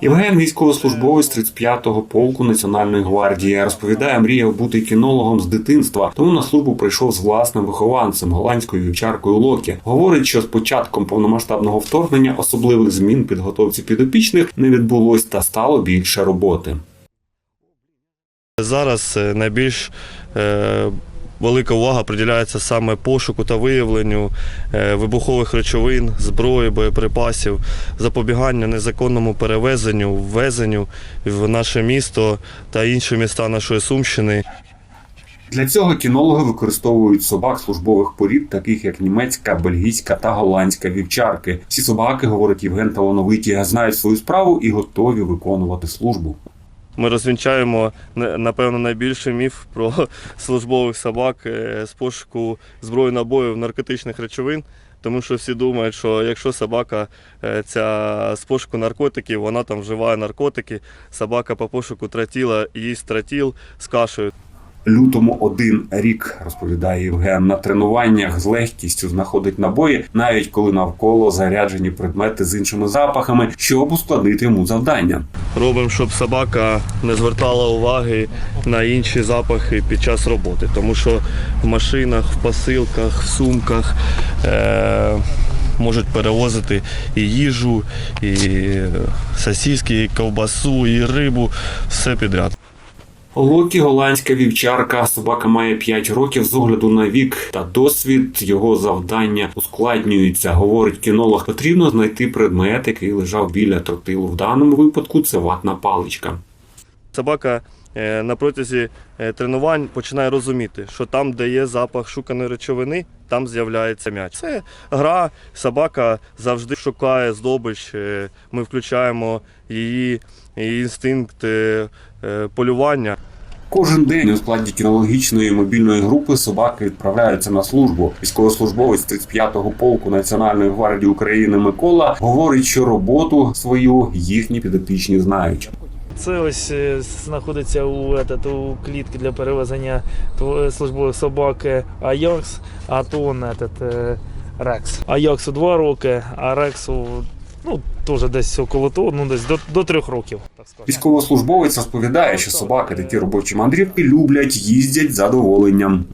Євген військовослужбовець 35-го полку Національної гвардії розповідає, мріяв бути кінологом з дитинства, тому на службу прийшов з власним вихованцем голландською вівчаркою Локі. Говорить, що з початком повномасштабного вторгнення особливих змін підготовці підопічних не відбулось та стало більше роботи. Зараз е, найбільш е, велика увага приділяється саме пошуку та виявленню е, вибухових речовин, зброї, боєприпасів, запобігання незаконному перевезенню, ввезенню в наше місто та інші міста нашої Сумщини. Для цього кінологи використовують собак службових порід, таких як німецька, бельгійська та голландська вівчарки. Ці собаки, говорить Євген Талановиті, знають свою справу і готові виконувати службу. Ми розвінчаємо напевно найбільший міф про службових собак е, з пошуку зброї набоїв наркотичних речовин. Тому що всі думають, що якщо собака е, ця з пошуку наркотиків, вона там вживає наркотики, собака по пошуку тротіла їсть тротіл з кашею. Лютому один рік розповідає Євген на тренуваннях з легкістю знаходить набої, навіть коли навколо заряджені предмети з іншими запахами, щоб ускладнити йому завдання. Робимо, щоб собака не звертала уваги на інші запахи під час роботи. Тому що в машинах, в посилках, в сумках е- можуть перевозити і їжу, і сосиски, і ковбасу, і рибу, все підряд. Локі голландська вівчарка. Собака має 5 років з огляду на вік та досвід. Його завдання ускладнюються. Говорить кінолог. Потрібно знайти предмет, який лежав біля тротилу. В даному випадку це ватна паличка. Собака на протязі е, тренувань починає розуміти, що там, де є запах шуканої речовини, там з'являється м'яч. Це гра, собака завжди шукає здобич. е, Ми включаємо її, її інстинкт е, е, полювання. Кожен день у складі кінологічної мобільної групи собаки відправляються на службу. Військовослужбовець 35-го полку Національної гвардії України Микола говорить, що роботу свою їхні підопічні знають. Це ось е, знаходиться у, этот, у клітки для перевезення тво- службових собак е, Аякс, а то он этот, е, Рекс. Аяксу 2 роки, а Рексу ну, теж десь около того, ну десь до, до 3 років. Військовослужбовець розповідає, що собаки такі робочі мандрівки люблять, їздять з задоволенням.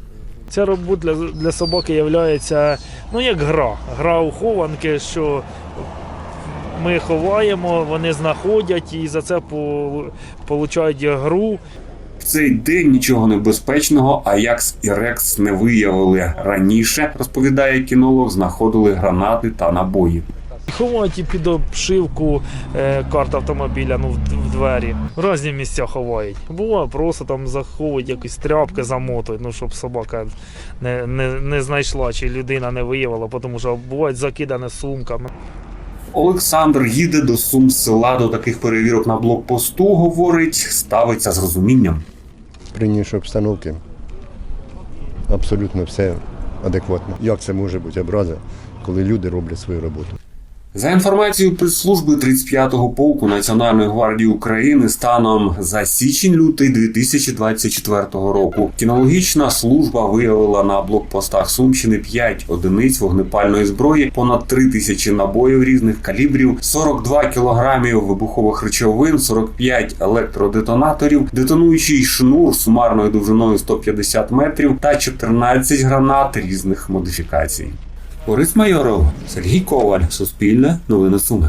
Ця робота для, для собаки є ну, як гра. Гра у хованки, що ми ховаємо, вони знаходять і за це по, получають гру. В цей день нічого небезпечного Аякс і Рекс не виявили раніше. Розповідає кінолог, знаходили гранати та набої. Ховають і під обшивку е, карт автомобіля, ну, в, в двері. В різні місця ховають. Буває, просто там заховують якісь тряпки, замотують, ну, щоб собака не, не, не знайшла чи людина не виявила, тому що бувають закидане сумками. Олександр їде до сум села до таких перевірок на блокпосту. Говорить, ставиться з розумінням. при обстановки абсолютно все адекватно. Як це може бути образа, коли люди роблять свою роботу? За інформацією прес-служби 35-го полку Національної гвардії України станом за січень-лютий 2024 року кінологічна служба виявила на блокпостах Сумщини 5 одиниць вогнепальної зброї, понад 3 тисячі набоїв різних калібрів, 42 кілограмів вибухових речовин, 45 електродетонаторів, детонуючий шнур сумарною довжиною 150 метрів та 14 гранат різних модифікацій. Борис Майоров, Сергій Коваль, Суспільне, Новини Суми.